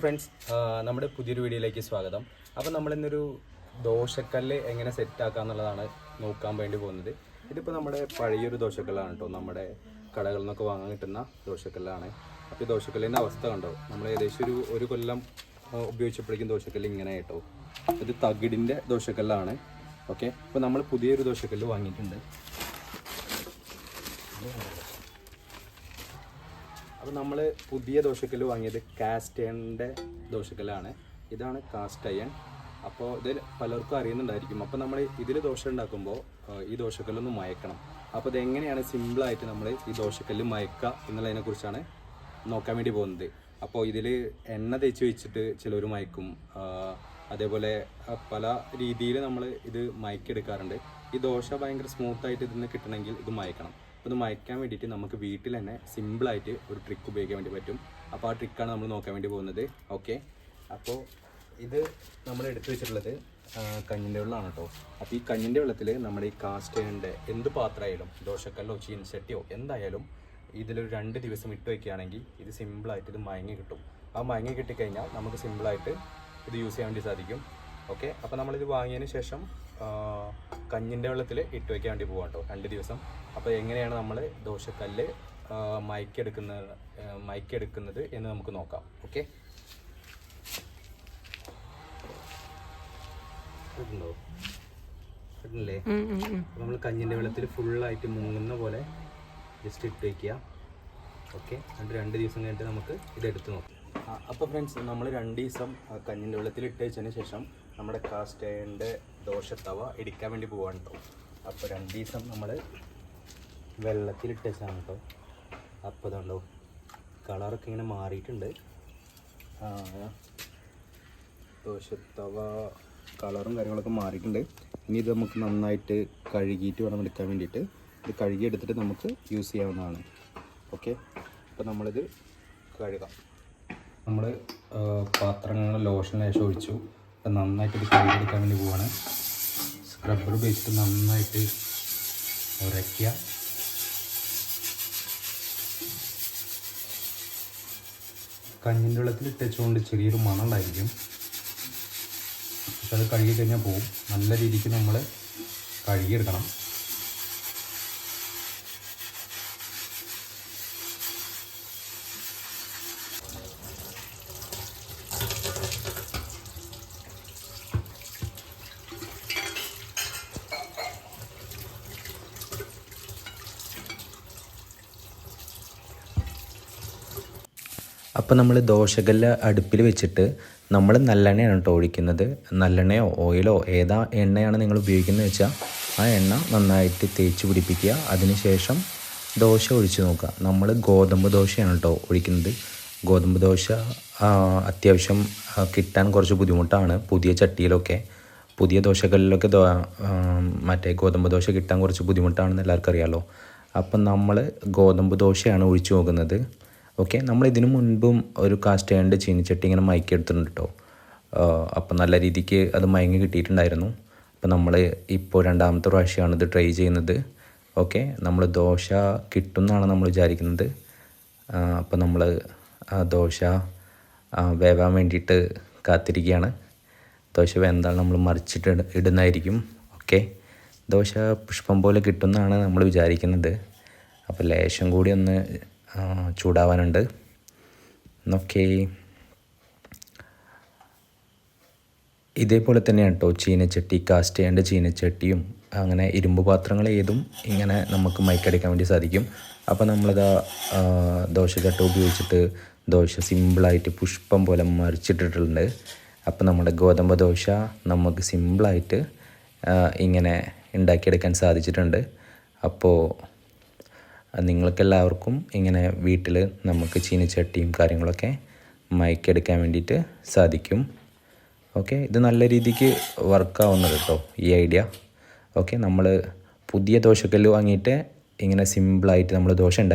Friends നമ്മുടെ പുതിയൊരു വീഡിയോയിലേക്ക് സ്വാഗതം. അപ്പോൾ നമ്മളിന്നൊരു ദോശക്കല്ല് എങ്ങനെ സെറ്റ് ആക്കുക എന്നുള്ളതാണ് നോക്കാൻ വേണ്ടി പോകുന്നത്. ഇതിപ്പോൾ നമ്മുടെ പഴയൊരു ദോശക്കല്ലാണ് കേട്ടോ. നമ്മുടെ കടകളിൽ നിന്നൊക്കെ വാങ്ങാൻ കിട്ടുന്ന ദോശക്കല്ലാണ്. അപ്പോൾ ഈ ദോശക്കല്ലിന്റെ അവസ്ഥ കണ്ടോ? നമ്മൾ ഏകദേശം ഒരു ഒരു കൊല്ലം ഉപയോഗിച്ചപ്പോഴേക്കും ദോശക്കല്ല് ഇങ്ങനെ കേട്ടോ. ഇത് തകിടിന്റെ ദോശക്കല്ലാണ്. ഓക്കെ? അപ്പോൾ നമ്മൾ പുതിയൊരു ദോശക്കല്ല് വാങ്ങിയിട്ടുണ്ട്. അപ്പോൾ നമ്മൾ പുതിയ ദോശക്കല്ല് വാങ്ങിയത് കാസ്റ്റ് അയണിന്റെ ദോശക്കല്ലാണ്. ഇതാണ് കാസ്റ്റ് അയൺ അപ്പോൾ ഇതിൽ പലർക്കും അറിയുന്നുണ്ടായിരിക്കും. അപ്പോൾ നമ്മൾ ഇതിൽ ദോശ ഉണ്ടാക്കുമ്പോൾ ഈ ദോശക്കല്ലൊന്ന് മയക്കണം. അപ്പോൾ ഇതെങ്ങനെയാണ് സിമ്പിളായിട്ട് നമ്മൾ ഈ ദോശക്കല്ല് മയക്കുക എന്നുള്ളതിനെക്കുറിച്ചാണ് നോക്കാൻ വേണ്ടി പോകുന്നത്. അപ്പോൾ ഇതിൽ എണ്ണ തേച്ച് വെച്ചിട്ട് ചിലർ മയക്കും. അതേപോലെ പല രീതിയിൽ നമ്മൾ ഇത് മയക്കെടുക്കാറുണ്ട് ഈ ദോശ ഭയങ്കര സ്മൂത്തായിട്ട് ഇതിന് കിട്ടണമെങ്കിൽ ഇത് മയക്കണം. അപ്പോൾ ഇത് മയക്കാൻ വേണ്ടിയിട്ട് നമുക്ക് വീട്ടിൽ തന്നെ സിമ്പിളായിട്ട് ഒരു ട്രിക്ക് ഉപയോഗിക്കാൻ വേണ്ടി പറ്റും. അപ്പോൾ ആ ട്രിക്കാണ് നമ്മൾ നോക്കാൻ വേണ്ടി പോകുന്നത്. ഓക്കെ അപ്പോൾ ഇത് നമ്മൾ എടുത്തു വെച്ചിട്ടുള്ളത് കഞ്ഞിന്റെ വെള്ളമാണ് കേട്ടോ അപ്പോൾ ഈ കഞ്ഞിന്റെ വെള്ളത്തിൽ നമ്മുടെ ഈ കാസ്റ്റ് അയണിന്റെ എന്ത് പാത്രമായാലും ദോശക്കല്ലോ ചീൻചട്ടിയോ എന്തായാലും ഇതിലൊരു രണ്ട് ദിവസം ഇട്ട് വയ്ക്കുകയാണെങ്കിൽ ഇത് സിമ്പിളായിട്ട് ഇത് മയങ്ങി കിട്ടും. ആ മയങ്ങി കിട്ടിക്കഴിഞ്ഞാൽ നമുക്ക് സിമ്പിളായിട്ട് ഇത് യൂസ് ചെയ്യാൻ വേണ്ടി സാധിക്കും. ഓക്കെ അപ്പോൾ നമ്മളിത് വാങ്ങിയതിന് ശേഷം കഞ്ഞിന്റെ വെള്ളത്തിൽ ഇട്ട് വയ്ക്കാൻ വേണ്ടി പോകാം കേട്ടോ രണ്ട് ദിവസം. അപ്പോൾ എങ്ങനെയാണ് നമ്മൾ ദോശക്കല്ല് മയക്കെടുക്കുന്ന മയക്കെടുക്കുന്നത് എന്ന് നമുക്ക് നോക്കാം ഓക്കെ? കിട്ടുന്നുണ്ടോ കിട്ടുന്നില്ലേ നമ്മൾ കഞ്ഞിന്റെ വെള്ളത്തിൽ ഫുള്ളായിട്ട് മുങ്ങുന്ന പോലെ ജസ്റ്റ് ഇട്ട് വയ്ക്കുക ഓക്കെ? എന്നിട്ട് രണ്ട് ദിവസം കഴിഞ്ഞിട്ട് നമുക്ക് ഇതെടുത്ത് നോക്കാം. അപ്പോൾ ഫ്രണ്ട്സ് നമ്മൾ രണ്ട് ദിവസം കഞ്ഞിന്റെ വെള്ളത്തിൽ ഇട്ട് വെച്ചതിന് ശേഷം നമ്മുടെ കാസ്റ്റ് അയണിന്റെ ദോശത്തവ ഇടിക്കാൻ വേണ്ടി പോവാണ് കേട്ടോ അപ്പോൾ രണ്ട് ദിവസം നമ്മൾ വെള്ളത്തിൽ ഇട്ട് വെച്ചാണ് കേട്ടോ അപ്പോൾ ഇതുണ്ടോ കളറൊക്കെ ഇങ്ങനെ മാറിയിട്ടുണ്ട്. ദോശത്തവ കളറും കാര്യങ്ങളൊക്കെ മാറിയിട്ടുണ്ട്. ഇനി ഇത് നമുക്ക് നന്നായിട്ട് കഴുകിയിട്ട് വേണം എടുക്കാൻ വേണ്ടിയിട്ട്. ഇത് കഴുകി എടുത്തിട്ട് നമുക്ക് യൂസ് ചെയ്യാവുന്നതാണ്. ഓക്കെ അപ്പോൾ നമ്മളിത് കഴുകാം. നമ്മൾ പാത്രങ്ങൾ ലോഷൻ ലേശം ഒഴിച്ചു. അപ്പം നന്നായിട്ട് ഇത് കഴുകിയെടുക്കാൻ വേണ്ടി പോവാണ്. സ്ക്രബ്ബർ ഉപയോഗിച്ചിട്ട് നന്നായിട്ട് ഉരയ്ക്കുക. കഞ്ഞിന്റെ വെള്ളത്തിൽ ഇട്ടുകൊണ്ട് ചെറിയൊരു മണം ഉണ്ടായിരിക്കും. പക്ഷെ അത് കഴുകി കഴിഞ്ഞാൽ പോവും. നല്ല രീതിക്ക് നമ്മൾ കഴുകിയെടുക്കണം. അപ്പോൾ നമ്മൾ ദോശകല്ല് അടുപ്പിൽ വെച്ചിട്ട് നമ്മൾ നല്ലെണ്ണയാണ് കേട്ടോ ഒഴിക്കുന്നത്. നല്ലെണ്ണയോ ഓയിലോ ഏതാ എണ്ണയാണ് നിങ്ങൾ ഉപയോഗിക്കുന്നത് വെച്ചാൽ ആ എണ്ണ നന്നായിട്ട് തേച്ച് പിടിപ്പിക്കുക. അതിനുശേഷം ദോശ ഒഴിച്ചു നോക്കുക. നമ്മൾ ഗോതമ്പ് ദോശയാണ് കേട്ടോ ഒഴിക്കുന്നത്. ഗോതമ്പ് ദോശ അത്യാവശ്യം കിട്ടാൻ കുറച്ച് ബുദ്ധിമുട്ടാണ്. പുതിയ ചട്ടിയിലൊക്കെ പുതിയ ദോശകളിലൊക്കെ ദോ മറ്റേ ഗോതമ്പ് ദോശ കിട്ടാൻ കുറച്ച് ബുദ്ധിമുട്ടാണെന്ന് എല്ലാവർക്കും അറിയാമല്ലോ അപ്പം നമ്മൾ ഗോതമ്പ് ദോശയാണ് ഒഴിച്ചു നോക്കുന്നത്. ഓക്കെ നമ്മൾ ഇതിനു മുൻപും ഒരു കാസ്റ്റ് അയണിന്റെ ചീനിച്ചട്ടി ഇങ്ങനെ മയക്കി എടുത്തിട്ടുണ്ട് കേട്ടോ അപ്പം നല്ല രീതിക്ക് അത് മയങ്ങി കിട്ടിയിട്ടുണ്ടായിരുന്നു. അപ്പം നമ്മൾ ഇപ്പോൾ രണ്ടാമത്തെ പ്രാവശ്യമാണ് ഇത് ട്രൈ ചെയ്യുന്നത്. ഓക്കെ നമ്മൾ ദോശ കിട്ടും എന്നാണ് നമ്മൾ വിചാരിക്കുന്നത് അപ്പം നമ്മൾ ദോശ വേവാൻ വേണ്ടിയിട്ട് കാത്തിരിക്കുകയാണ് ദോശ വെന്താൽ നമ്മൾ മറിച്ചിട്ട് ഇട- ഇടുന്നതായിരിക്കും. ഓക്കെ ദോശ പുഷ്പം പോലെ കിട്ടുമെന്നാണ് നമ്മൾ വിചാരിക്കുന്നത്. അപ്പോൾ ലേശം കൂടി ഒന്ന് ചൂടാവാനുണ്ട്. ഓക്കെ ഇതേപോലെ തന്നെയാണ് കേട്ടോ ചീനച്ചട്ടി കാസ്റ്റ് ചെയ്യേണ്ട ചീനച്ചട്ടിയും അങ്ങനെ ഇരുമ്പ് പാത്രങ്ങൾ ഏതും ഇങ്ങനെ നമുക്ക് മൈക്കടിക്കാൻ വേണ്ടി സാധിക്കും. അപ്പോൾ നമ്മളിത് ആ, ദോശച്ചട്ട ഉപയോഗിച്ചിട്ട് ദോശ സിമ്പിളായിട്ട് പുഷ്പം പോലെ മറിച്ചിട്ടിട്ടുണ്ട്. അപ്പോൾ നമ്മുടെ ഗോതമ്പ് ദോശ നമുക്ക് സിമ്പിളായിട്ട് ഇങ്ങനെ ഉണ്ടാക്കിയെടുക്കാൻ സാധിച്ചിട്ടുണ്ട്. അപ്പോൾ നിങ്ങൾക്കെല്ലാവർക്കും ഇങ്ങനെ വീട്ടിൽ നമുക്ക് ചീനിച്ചട്ടിയും കാര്യങ്ങളൊക്കെ മയക്കെടുക്കാൻ വേണ്ടിയിട്ട് സാധിക്കും. ഓക്കെ ഇത് നല്ല രീതിക്ക് വർക്കാവുന്നത് കേട്ടോ ഈ ഐഡിയ. ഓക്കെ നമ്മൾ പുതിയ ദോശക്കല്ല് വാങ്ങിയിട്ട് ഇങ്ങനെ സിമ്പിളായിട്ട് നമ്മൾ ദോശ ഉണ്ടാക്കി